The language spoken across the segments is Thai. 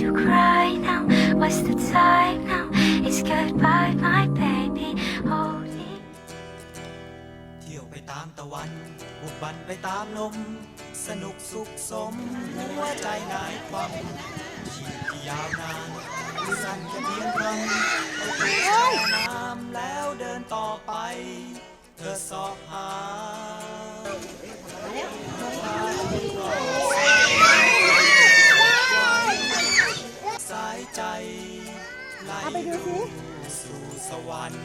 you cry now? What's the time now? It's goodbye, my baby. Holding. เที่ยวไปตามตะวันบุกบันไปตามลม สนุกสุขสม หัวใจนายความชีวิตที่ยาวนานคือสั้นแค่เพียงคำเอาเพื่อน้ำแล้วเดินต่อไป เธอสอบหา ไหลสู่สวรรค์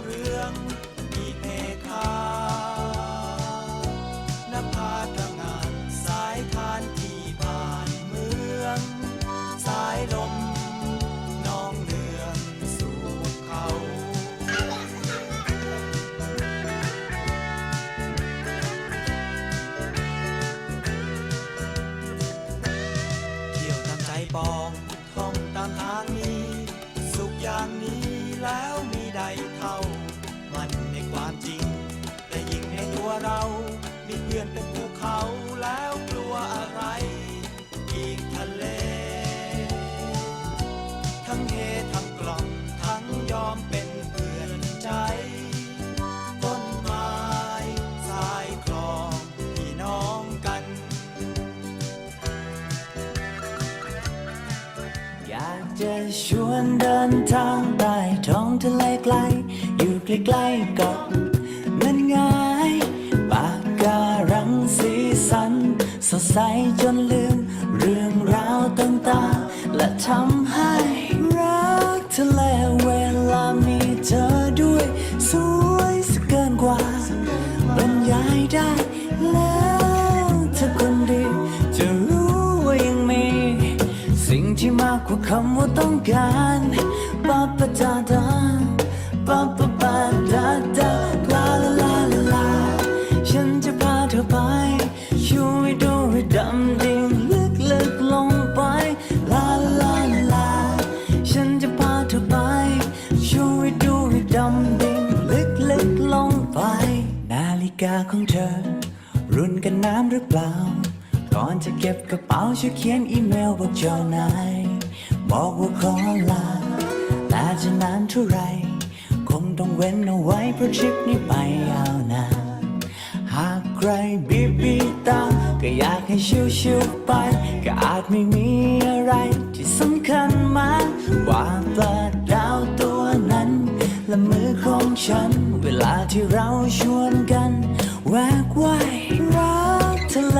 แล้วมีใดเท่า มันในความจริง แต่ยิ่งในตัวเรา มีเพื่อนเป็นภูเขาแล้วกลัวอะไร อีกทะเล ทั้งเฮทั้งกล่อมทั้งยอมเป็นเพื่อนใจ ต้นไม้สายคลองพี่น้องกัน อยากจะชว นเดินทางใต้ท้องทะเลไกล อยู่ใกล้ๆกับนั่นไงปากการังสีสัน สดใสจนลืม เรื่องราวต่างๆและทำ ว่าคำว่าต้องการปาปะดาดาปาปะปาดาดาลาลาลาลาลาฉันจะพาเธอไปช่วยดูให้ดำดิ่งลึกลึกลงไปลาลาลาลาฉันจะพาเธอไปช่วยดูให้ดำดิ่งลึกลึกลงไป นาฬิกาของเธอ รุ่นกันน้ำหรือเปล่า ก่อนจะเก็บกระเป๋าช่วยเขียนอีเมลบอกเจ้านาย บอกว่าขอลาน่าจะนานเท่าไร คงต้องเว้นเอาไว้เพราะทริปนี้ไปยาวนานหากใครบีบีตา ก็อยากให้ชิวๆไป ก็อาจไม่มีอะไรที่สำคัญมากกว่าปลาดาวตัวนั้น และมือของฉัน เวลาที่เราชวนกัน แวกว่ายรักทะเล